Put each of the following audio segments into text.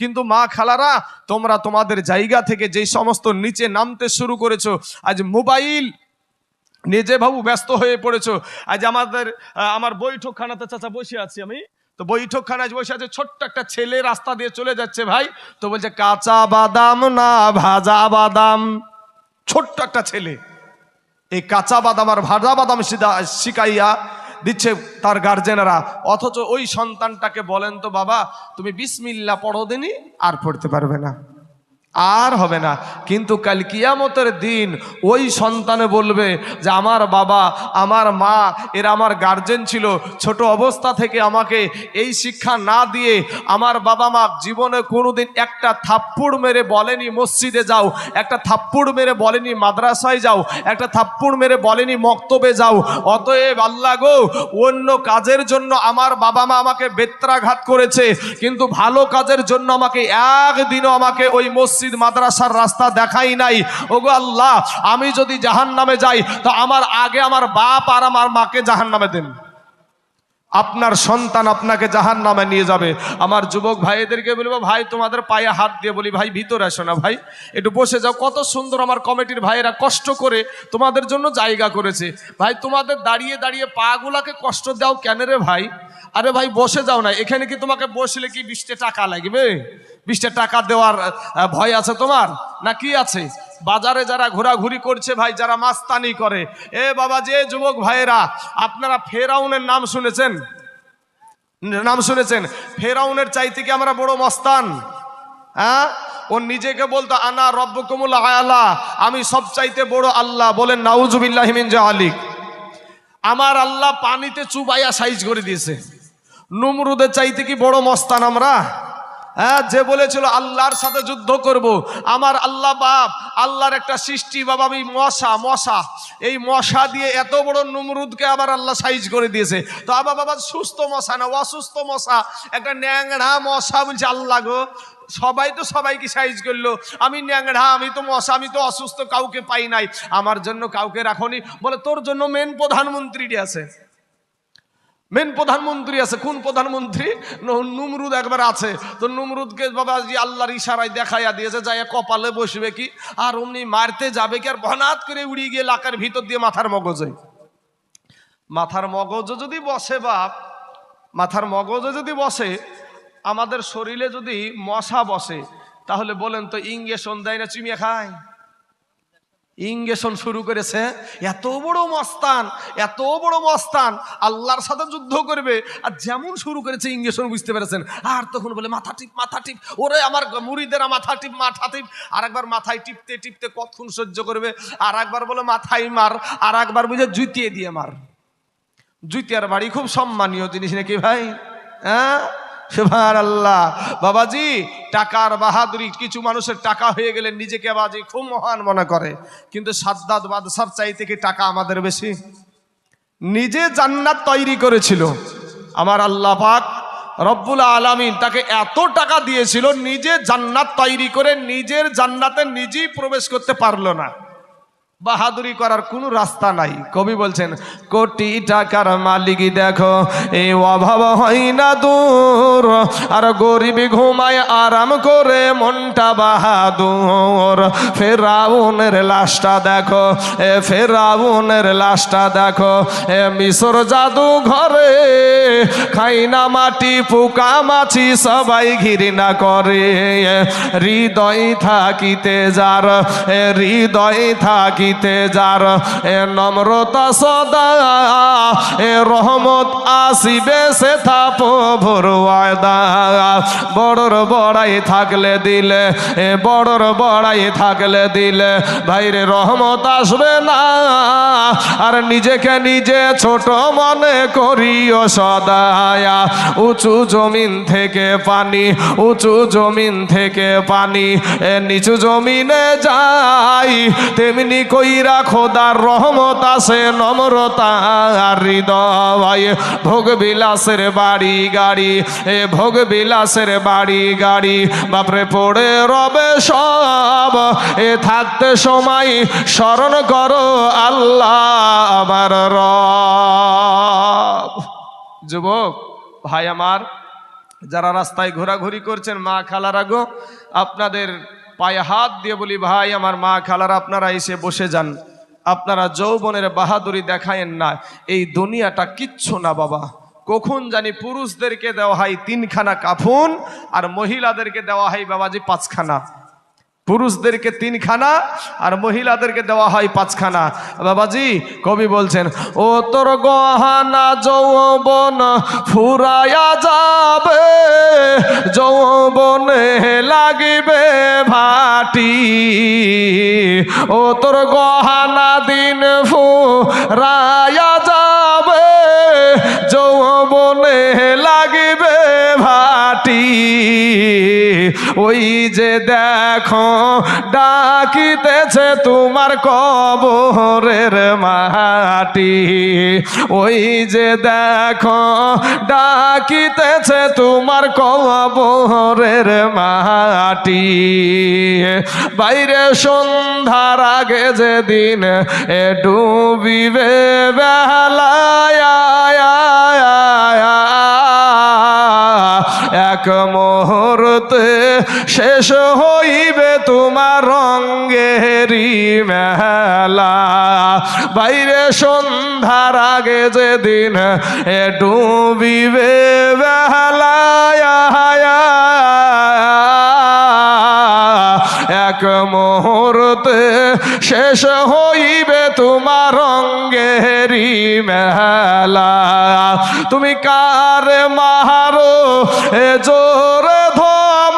কিন্তু মা খালারা, তোমরা তোমাদের জায়গা থেকে যেই সমস্ত নিচে নামতে শুরু করেছ, আজ মোবাইল নিজে বাবু ব্যস্ত হয়ে পড়েছো। আজ আমাদের আমার বৈঠকখানাতে চাচা বসে আছি আমি। তো বৈঠকখানায় বসে আছে ছোট্ট একটা ছেলে রাস্তা দিয়ে চলে যাচ্ছে ভাই। তো বলছে, কাঁচা বাদাম না ভাজা বাদাম? ছোট্ট একটা ছেলে। এই কাঁচা বাদাম আর ভাজা বাদাম শিখাইয়া দিচ্ছে তার গার্জেনেরা অথচ ওই সন্তানটাকে বলেন তো, বাবা, তুমি বিসমিল্লা পড়ো দিনই আর পড়তে পারবে না। আর হবে না। কিন্তু কাল কিয়ামতের দিন ওই সন্তানে বলবে যে, আমার বাবা, আমার মা, এরা আমার গার্জেন ছিল। ছোট অবস্থা থেকে আমাকে এই শিক্ষা না দিয়ে আমার বাবা মা জীবনে কোনোদিন একটা থাপ্পড় মেরে বলেনি, মসজিদে যাও। একটা থাপ্পড় মেরে বলেনি, মাদ্রাসায় যাও। একটা থাপ্পড় মেরে বলেনি, মক্তবে যাও। অতএব আল্লাহ গো, অন্য কাজের জন্য আমার বাবা মা আমাকে বেত্রাঘাত করেছে। কিন্তু ভালো কাজের জন্য আমাকে একদিনও আমাকে ওই মসজিদ মাদ্রাসার রাস্তা দেখাই নাই। ওগো আল্লাহ, আমি যদি জাহান নামে যাই, তো আমার আগে আমার বাপ আর আমার মাকে জাহান নামে দেন। আপনার সন্তান আপনাকে জাহান নামে নিয়ে যাবে। আমার যুবক ভাইদেরকে বলব ভাই, তোমাদের পায়ে হাত দিয়ে বলি, ভাই, ভিতরে আসো না, ভাই। একটু বসে যাও। কত সুন্দর আমার কমিটির ভাইয়েরা কষ্ট করে তোমাদের জন্য জায়গা করেছে। ভাই, তোমাদের দাঁড়িয়ে দাঁড়িয়ে পাগুলাকে কষ্ট দাও কেন রে ভাই? আরে ভাই, বসে যাও না। এখানে কি তোমাকে বসলে কি বিশটা টাকা লাগবে? বিশটা টাকা দেওয়ার ভয় আছে তোমার? না কি আছে? বাজারে যারা ঘোরাঘুরি করছে ভাই, যারা মাস্তানি করে। এ বাবা, যে যুবক ভাইয়েরা, আপনারা ফেরাউনের নাম শুনেছেন? নাম শুনেছেন? ফেরাউনের চাইতে কি আমরা বড় মস্তান? হ্যাঁ? ও নিজেকে বলতো, আনা রব্বকুমুল আয়ালা আমি সব চাইতে বড় আল্লাহ বলেন নাউজুবিল্লাহ মিন জালিক আমার আল্লাহ পানিতে চুবাইয়া সাইজ করে দিয়েছে নুমরুদের চাইতে কি বড় মস্তান আমরা? হ্যাঁ যে বলেছিল, আল্লাহর সাথে যুদ্ধ করব। আমার আল্লাহ বাপ, আল্লাহর একটা সৃষ্টি বাবা, আমি মশা মশা। এই মশা দিয়ে এত বড় নুমরুদকে আবার আল্লাহ সাইজ করে দিয়েছে। তো আবার বাবা সুস্থ মশা না, অসুস্থ মশা। একটা ন্যাংড়া মশা বলছে, আল্লাহ গো, সবাই তো সবাইকে সাইজ করল। আমি ন্যাংড়া, আমি তো মশা, আমি তো অসুস্থ, কাউকে পাই নাই। আমার জন্য কাউকে রাখনি বলে, তোর জন্য মেন প্রধানমন্ত্রীটি আছে। মেন প্রধানমন্ত্রী আছে, কোন প্রধানমন্ত্রী নুমরুদ একবার আছে। তো নুমরুদকে বাবা জি আল্লাহর ইশারায় দেখাইয়া দিয়েছে যাই কপালে বসবে কি? আর অমনি মারতে যাবে কি? আর ভনাত করে উড়িয়ে গিয়ে লাকার ভিতর দিয়ে মাথার মগজে। মাথার মগজ যদি বসে বাপ, মাথার মগজে যদি বসে, আমাদের শরীরে যদি মশা বসে, তাহলে বলেন তো ইংগেশন দেয় না, চিমিয়ে খায়? ইংগেশন শুরু করেছে, এত বড় মস্তান, এত বড় মস্তান, আল্লাহর সাথে যুদ্ধ করবে, আর যেমন শুরু করেছে ইংগেশন বুঝতে পেরেছেন। আর তখন বলে, মাথা টিপ মাথা টিপ, ওরে আমার মুড়িদেরা মাথা টিপ মাথা টিপ। আর একবার মাথায় টিপতে টিপতে কতক্ষণ সহ্য করবে? আর একবার বলে, মাথায় মার। আর একবার বুঝে, জুতিয়ে দিয়ে মার। জুতিয়ার বাড়ি খুব সম্মানীয় জিনিস নাকি ভাই? হ্যাঁ? আল্লাহ বাবাজি, টাকার বাহাদুরি, কিছু মানুষের টাকা হয়ে গেলে নিজেকে বাজি খুব মহান মনে করে। কিন্তু সাদ্দাত বাদশার চাইতে কি টাকা আমাদের বেশি? নিজে জান্নাত তৈরি করেছিল। আমার আল্লাহ পাক রব্বুল আলামিন তাকে এত টাকা দিয়েছিল, নিজে জান্নাত তৈরি করে নিজের জান্নাতে নিজেই প্রবেশ করতে পারল না। বাহাদুরি করার কোনো রাস্তা নাই। কবি বলছেন, কোটি টাকার মালিক দেখো, এই অভাব হয় না দূর। আর গরিব ঘুমায় আরাম করে মনটা বাহাদুর। ফেরাউনের লাশটা দেখো, এ ফেরাউনের লাশটা দেখো, এ মিশর জাদু ঘরে খাই না মাটি, পোকা মাছি সবাই ঘৃণা করে। হৃদয় থাকিতে যার হৃদয় থাকিতে যার এ নম্রতা সদা, এ রহমত আসিবে সে থাপ ভোর ভরওয়াদা বড়র বড়াই থাকলে দিলে, এ বড়র বড়াই থাকলে দিলে ভাইরে রহমত আসবে না। আর নিজেকে নিজে ছোট মনে করিও সদায়া। উঁচু জমিন থেকে পানি, উঁচু জমিন থেকে পানি, এ নিচু জমিনে যাই, তেমনি কইরা খোদার রহমত আছে, নম্রতা আর হৃদয়। ভোগ বিলাসের বাড়ি গাড়ি, এ ভোগ বিলাসের বাড়ি গাড়ি। বাপরে, পড়ে রবে সব, এ থাকতে সময় স্মরণ করো আল্লাহ আমার রব। যুবক, ভাই আমার, যারা রাস্তায় ঘোরাঘুরি করছেন মা খালারা গো, আপনাদের পায়ে হাত দিয়ে বলি, ভাই, আমার মা খালারা আপনারা এসে বসে যান। আপনারা যৌবনের বাহাদুরি দেখায়েন না। এই দুনিয়াটা কিচ্ছু না বাবা। কখন জানি পুরুষদেরকে দেওয়া হয় তিনখানা কাফুন আর মহিলাদেরকে দেওয়া হয় বাবাজি পাঁচখানা। পুরুষদেরকে তিনখানা আর মহিলাদেরকে দেওয়া হয় পাঁচখানা। বাবাজি, কবি বলছেন, ও তোর গহানা যৌবন ফুরায়া যাবে, যৌবনে লাগিবে ভাটি। ও তোর গহানা দিন ফুরায়া যাবে ওই যে দেখো, ডাকিতেছে তোমার কবরের মাটি। ওই যে দেখো, ডাকিতেছে তোমার কবরের মাটি। বাইরে সন্ধ্যার আগে যেদিন এ ডুবিবে বেলায় এক মুহূর্তে শেষ হইবে তোমার রঙ্গেরি মেলা। বাইরে সন্ধ্যার আগে যেদিন এ ডুবিবে বেলায় এক মুহূর্তে শেষ হইবে তোমার রঙ্গেরি মেলা। তুমি কার মাহারো এ জোর ধম?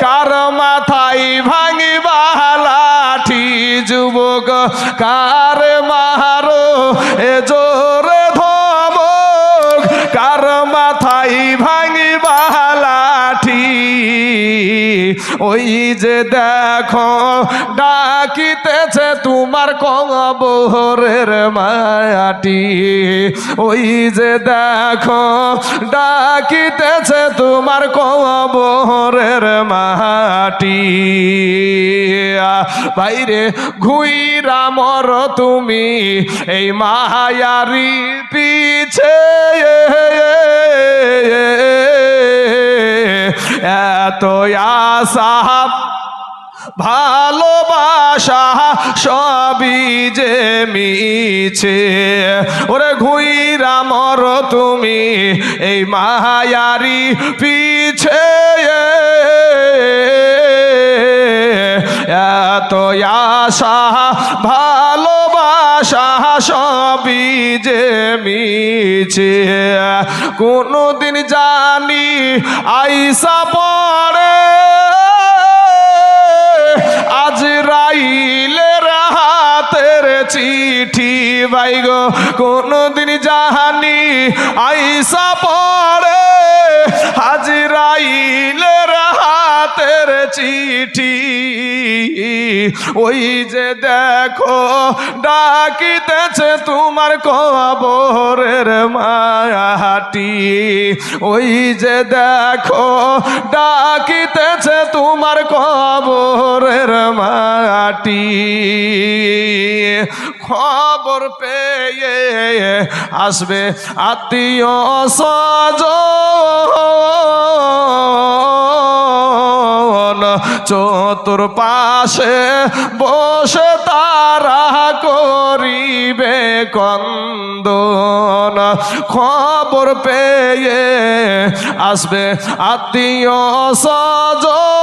কার মাথায় ভাঙিবা লাঠি যুবক? কার মাহারো এ জোর ওই যে দেখো, ডাকিতেছে তোমার কবরের মায়াটি। ওই যে দেখো, ডাকিতেছে তোমার কবরের মাটি বাইরে ঘুইরা মর তুমি, এই মায়ারি পিছে। এত আশা, ভালোবাসা সবই যে মিছে। ওরে ঘুইরা মর তুমি এই মায়ারি পিছে। এত আশা ভালোবাসা সবই যে মিছে, কোনদিন জানি আইসা পরে আজ রাইলের হাতের চিঠি বাইগ কোনদিন জাহানি আইসা পড়ে। হাজিরাইলের হাতের চিঠি। ওই যে দেখো, ডাকিতেছে তোমার কবরের মায়াটি। ওই যে দেখো, ডাকিতেছে তোমার কবরের মাটি খবর পেয়ে আসবে আত্মীয় সজন চতুর পাশে বসে তারা করিবে কন্দন খবর পেয়ে আসবে আত্মীয় সজন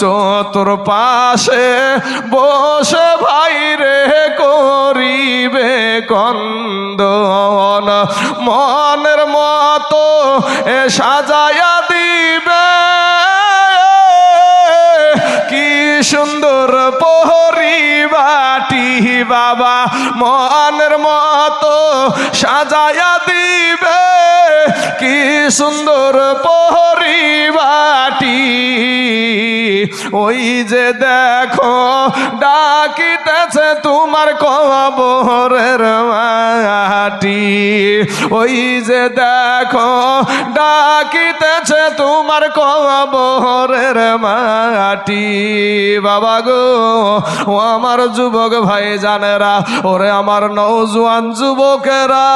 চতুর পাশে বসে ভাই রে করিবে কন্দন। মনের মতো এ সাজায়া দিবে। কি সুন্দর পরিবাটি বাবা, মনের মতো সাজায়া দিবে। কি সুন্দর পরিবাটি ওই যে দেখো, ডাকিতেছে তোমার কবরের মাটি। ওই যে দেখো, ডাকিতেছে তোমার কবরের মাটি। বাবা গো, ও আমার যুবক ভাই জানেরা ওরে আমার নৌজওয়ান যুবকেরা।